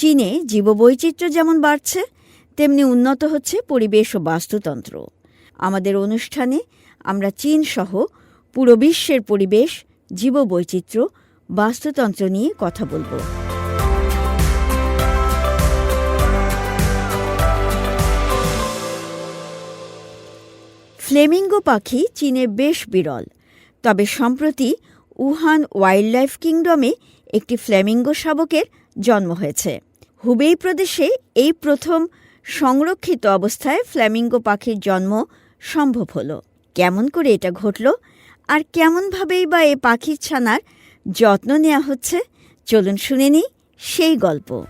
চীনে জীববৈচিত্র্য যেমন বাড়ছে, তেমনি উন্নত হচ্ছে পরিবেশ ও বাস্তুতন্ত্র। আমাদের অনুষ্ঠানে আমরা চীন সহ পুরো বিশ্বের পরিবেশ, জীববৈচিত্র্য, বাস্তুতন্ত্র নিয়ে কথা বলব। ফ্লেমিঙ্গো পাখি চীনে বেশ বিরল, তবে সম্প্রতি উহান ওয়াইল্ড লাইফ কিংডমে একটি ফ্লেমিঙ্গো শাবকের জন্ম হয়েছে। হুবেই প্রদেশে এই প্রথম সংরক্ষিত অবস্থায় ফ্ল্যামিঙ্গো পাখির জন্ম সম্ভব হলো। কেমন করে এটা ঘটল আর কেমনভাবেই বা এ পাখির ছানার যত্ন নেওয়া হচ্ছে, চলুন শুনে নিই সেই গল্প।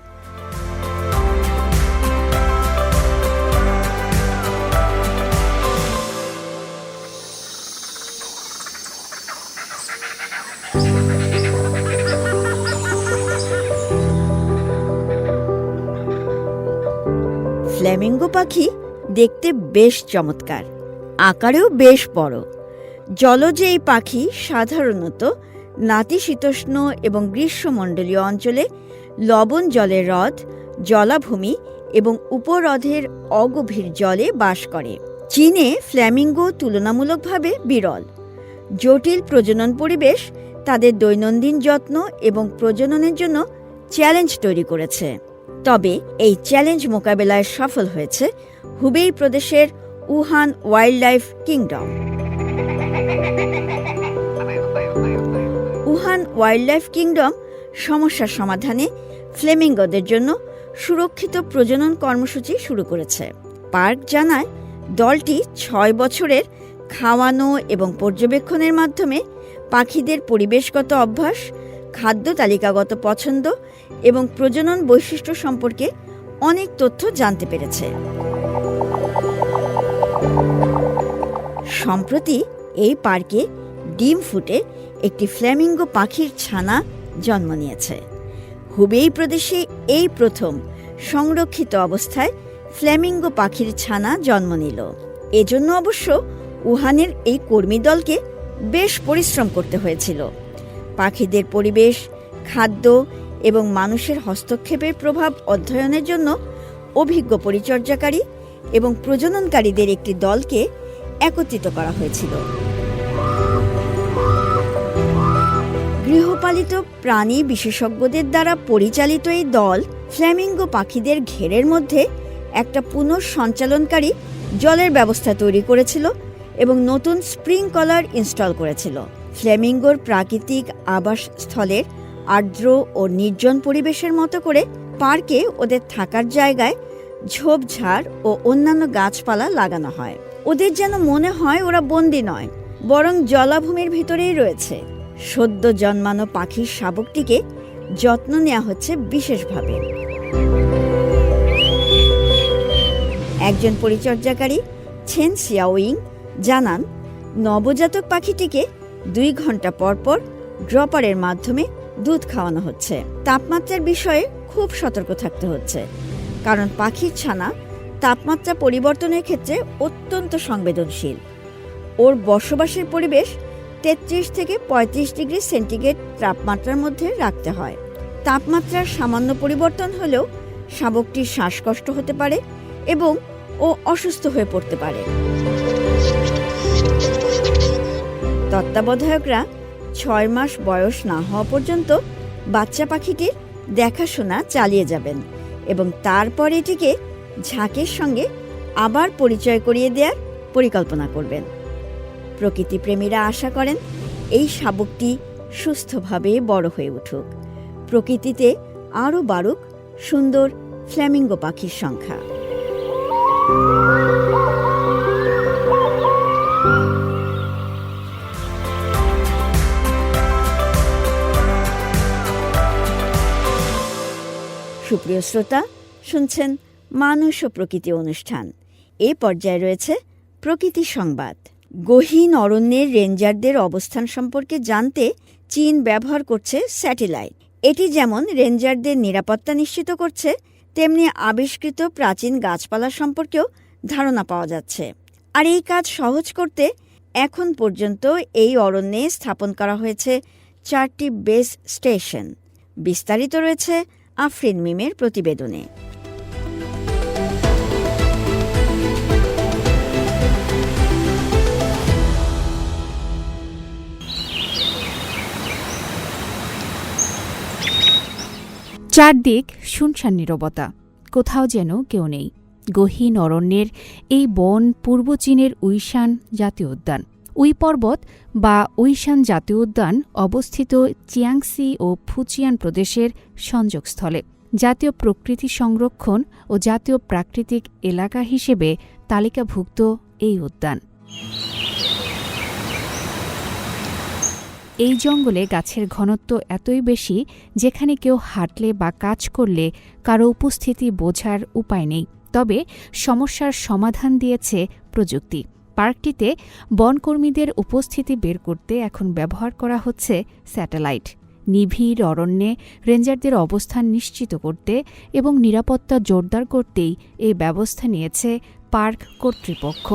ফ্ল্যামিঙ্গো পাখি দেখতে বেশ চমৎকার, আকারেও বেশ বড়। জলজ এই পাখি সাধারণত নাতিশীতোষ্ণ এবং গ্রীষ্মমণ্ডলীয় অঞ্চলে লবণ জলের হ্রদ, জলাভূমি এবং উপহ্রদের অগভীর জলে বাস করে। চীনে ফ্ল্যামিঙ্গো তুলনামূলকভাবে বিরল। জটিল প্রজনন পরিবেশ তাদের দৈনন্দিন যত্ন এবং প্রজননের জন্য চ্যালেঞ্জ তৈরি করেছে। তবে এই চ্যালেঞ্জ মোকাবেলায় সফল হয়েছে হুবেই প্রদেশের Wuhan wildlife kingdom. Wuhan wildlife kingdom সমস্যার সমাধানে ফ্লেমিঙ্গোদের জন্য সুরক্ষিত প্রজনন কর্মসূচি শুরু করেছে। পার্ক জানায়, দলটি ছয় বছরের খাওয়ানো এবং পর্যবেক্ষণের মাধ্যমে পাখিদের পরিবেশগত অভ্যাস খাদ্য তালিকাগত পছন্দ এবং প্রজনন বৈশিষ্ট্য সম্পর্কে অনেক তথ্য জানতে পেরেছে। সম্প্রতি এই পার্কে ডিম ফুটে একটি ফ্ল্যামিঙ্গো পাখির ছানা জন্ম নিয়েছে। হুবেই প্রদেশে এই প্রথম সংরক্ষিত অবস্থায় ফ্ল্যামিঙ্গো পাখির ছানা জন্ম নিল। এজন্য অবশ্য উহানের এই কর্মী দলকে বেশ পরিশ্রম করতে হয়েছিল। পাখিদের পরিবেশ, খাদ্য এবং মানুষের হস্তক্ষেপের প্রভাব অধ্যয়নের জন্য অভিজ্ঞ পরিচর্যাকারী এবং প্রজননকারীদের একটি দলকে একত্রিত করা হয়েছিল। গৃহপালিত প্রাণী বিশেষজ্ঞদের দ্বারা পরিচালিত এই দল ফ্ল্যামিঙ্গো পাখিদের ঘেরের মধ্যে একটা পুনঃসঞ্চালনকারী জলের ব্যবস্থা তৈরি করেছিল এবং নতুন স্প্রিংকলার ইনস্টল করেছিল। ফ্লেমিঙ্গোর প্রাকৃতিক আবাসস্থলের আর্দ্র ও নির্জন পরিবেশের মতো করে পার্কে ওদের থাকার জায়গায় ঝোপঝাড় ও অন্যান্য গাছপালা লাগানো হয়। ওদের যেন মনে হয় ওরা বন্দি নয়, বরং জলাভূমির ভিতরেই রয়েছে। সদ্য জন্মানো পাখির শাবকটিকে যত্ন নেওয়া হচ্ছে বিশেষভাবে। একজন পরিচর্যাকারী, ছেন সিয়াওয়িং জানান, নবজাতক পাখিটিকে দুই ঘণ্টা পর পর ড্রপারের মাধ্যমে দুধ খাওয়ানো হচ্ছে। তাপমাত্রার বিষয়ে খুব সতর্ক থাকতে হচ্ছে, কারণ পাখির ছানা তাপমাত্রা পরিবর্তনের ক্ষেত্রে অত্যন্ত সংবেদনশীল। ওর বসবাসের পরিবেশ তেত্রিশ থেকে পঁয়ত্রিশ ডিগ্রি সেন্টিগ্রেড তাপমাত্রার মধ্যে রাখতে হয়। তাপমাত্রার সামান্য পরিবর্তন হলেও শাবকটির শ্বাসকষ্ট হতে পারে এবং ও অসুস্থ হয়ে পড়তে পারে। তত্ত্বাবধায়করা ছয় মাস বয়স না হওয়া পর্যন্ত বাচ্চা পাখিটির দেখাশোনা চালিয়ে যাবেন এবং তারপর এটিকে ঝাঁকের সঙ্গে আবার পরিচয় করিয়ে দেওয়ার পরিকল্পনা করবেন। প্রকৃতিপ্রেমীরা আশা করেন এই শাবকটি সুস্থভাবে বড় হয়ে উঠুক। প্রকৃতিতে আরও বাড়ুক সুন্দর ফ্ল্যামিঙ্গো পাখির সংখ্যা। সুপ্রিয় শ্রোতা, শুনছেন মানুষ ও প্রকৃতি অনুষ্ঠান। এ পর্যায়ে রয়েছে প্রকৃতি সংবাদ। গহীন অরণ্যের রেঞ্জারদের অবস্থান সম্পর্কে জানতে চীন ব্যবহার করছে স্যাটেলাইট। এটি যেমন রেঞ্জারদের নিরাপত্তা নিশ্চিত করছে, তেমনি আবিষ্কৃত প্রাচীন গাছপালা সম্পর্কেও ধারণা পাওয়া যাচ্ছে। আর এই কাজ সহজ করতে এখন পর্যন্ত এই অরণ্যে স্থাপন করা হয়েছে চারটি বেস স্টেশন। বিস্তারিত রয়েছে আফরিন মিমের প্রতিবেদনে। চারদিক শুনশান নীরবতা, কোথাও যেন কেউ নেই। গহীন অরণ্যের এই বন পূর্ব চীনের উইশান জাতীয় উদ্যান। উই পর্বত বা উইশান জাতীয় উদ্যান অবস্থিত চিয়াংসি ও ফুচিয়ান প্রদেশের সংযোগস্থলে। জাতীয় প্রকৃতি সংরক্ষণ ও জাতীয় প্রাকৃতিক এলাকা হিসেবে তালিকাভুক্ত এই উদ্যান। এই জঙ্গলে গাছের ঘনত্ব এতই বেশি যেখানে কেউ হাঁটলে বা কাজ করলে কারও উপস্থিতি বোঝার উপায় নেই। তবে সমস্যার সমাধান দিয়েছে প্রযুক্তি। পার্কটিতে বনকর্মীদের উপস্থিতি বের করতে এখন ব্যবহার করা হচ্ছে স্যাটেলাইট। নিভিড়, অরণ্যে রেঞ্জারদের অবস্থান নিশ্চিত করতে এবং নিরাপত্তা জোরদার করতেই এই ব্যবস্থা নিয়েছে পার্ক কর্তৃপক্ষ।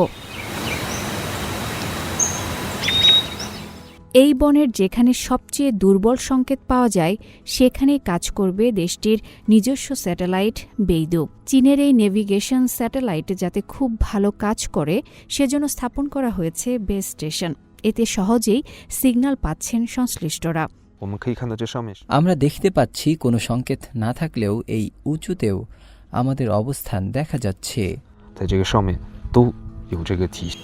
এই বনের যেখানে সবচেয়ে দুর্বল সংকেত পাওয়া যায় সেখানে কাজ করবে দেশটির নিজস্ব স্যাটেলাইট বেইদু চীনের এই নেভিগেশন স্যাটেলাইট যাতে খুব ভালো কাজ করে সেজন্য স্থাপন করা হয়েছে বেস স্টেশন এতে সহজেই সিগন্যাল পাচ্ছেন সংশ্লিষ্টরা 我们可以看到这上面是 আমরা দেখতে পাচ্ছি কোনো সংকেত না থাকলেও এই উঁচুতেও আমাদের অবস্থান দেখা যাচ্ছে 在这个上面都有这个提示。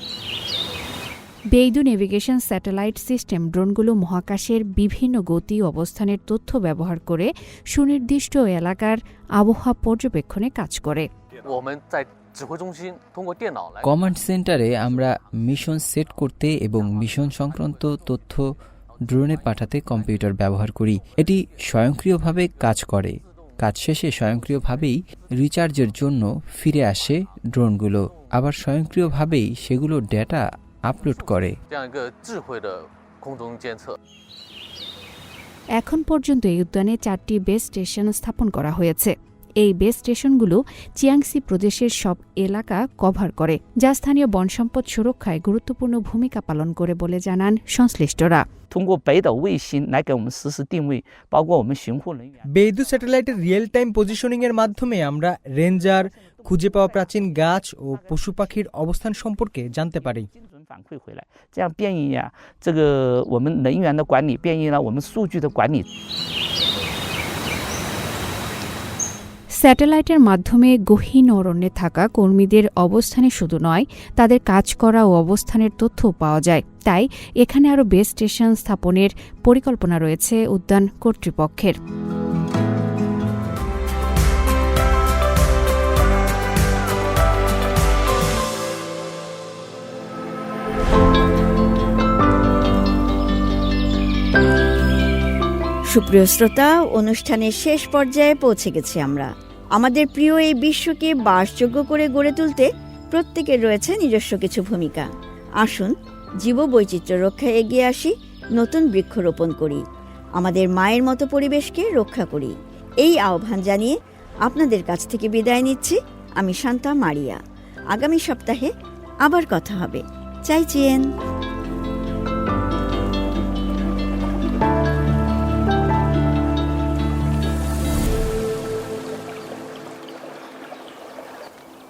বেইদু নেভিগেশন স্যাটেলাইট সিস্টেম ড্রোনগুলো মহাকাশের বিভিন্ন গতি অবস্থানের তথ্য ব্যবহার করে সুনির্দিষ্ট এলাকার আবহাওয়া পর্যবেক্ষণে কাজ করে। কমান্ড সেন্টারে আমরা মিশন সেট করতে এবং মিশন সংক্রান্ত তথ্য ড্রোনে পাঠাতে কম্পিউটার ব্যবহার করি। এটি স্বয়ংক্রিয়ভাবে কাজ করে। কাজ শেষে স্বয়ংক্রিয়ভাবেই রিচার্জের জন্য ফিরে আসে ড্রোনগুলো। আবার স্বয়ংক্রিয়ভাবেই সেগুলো ডেটা আপলোড করে। এখন পর্যন্ত এই উদ্যানে চারটি বেস স্টেশন স্থাপন করা হয়েছে। এই বেস স্টেশনগুলো চিয়াংসি প্রদেশের সব এলাকা কভার করে যা স্থানীয় বন সম্পদ সুরক্ষায় গুরুত্বপূর্ণ ভূমিকা পালন করে বলে জানান সংশ্লিষ্টরা। বেদু স্যাটেলাইটের রিয়েল টাইম পজিশনিংয়ের মাধ্যমে আমরা রেঞ্জার খুঁজে পাওয়া প্রাচীন গাছ ও পশু পাখির অবস্থান সম্পর্কে জানতে পারি। 反馈回来，这样便于啊这个我们人员的管理，便于了我们数据的管理。 স্যাটেলাইটের মাধ্যমে গহীন অরণ্যে থাকা কর্মীদের অবস্থানে শুধু নয় তাদের কাজ করা ও অবস্থানের তথ্য পাওয়া যায় তাই এখানে আরও বেস স্টেশন স্থাপনের পরিকল্পনা রয়েছে উদ্যান কর্তৃপক্ষের সুপ্রিয় শ্রোতা, অনুষ্ঠানের শেষ পর্যায়ে পৌঁছে গেছি আমরা। আমাদের প্রিয় এই বিশ্বকে বাসযোগ্য করে গড়ে তুলতে প্রত্যেকের রয়েছে নিজস্ব কিছু ভূমিকা। আসুন, জীববৈচিত্র্য রক্ষায় এগিয়ে আসি, নতুন বৃক্ষরোপণ করি। আমাদের মায়ের মতো পরিবেশকে রক্ষা করি। এই আহ্বান জানিয়ে আপনাদের কাছ থেকে বিদায় নিচ্ছি। আমি শান্তা মারিয়া। আগামী সপ্তাহে আবার কথা হবে। চাইচিয়েন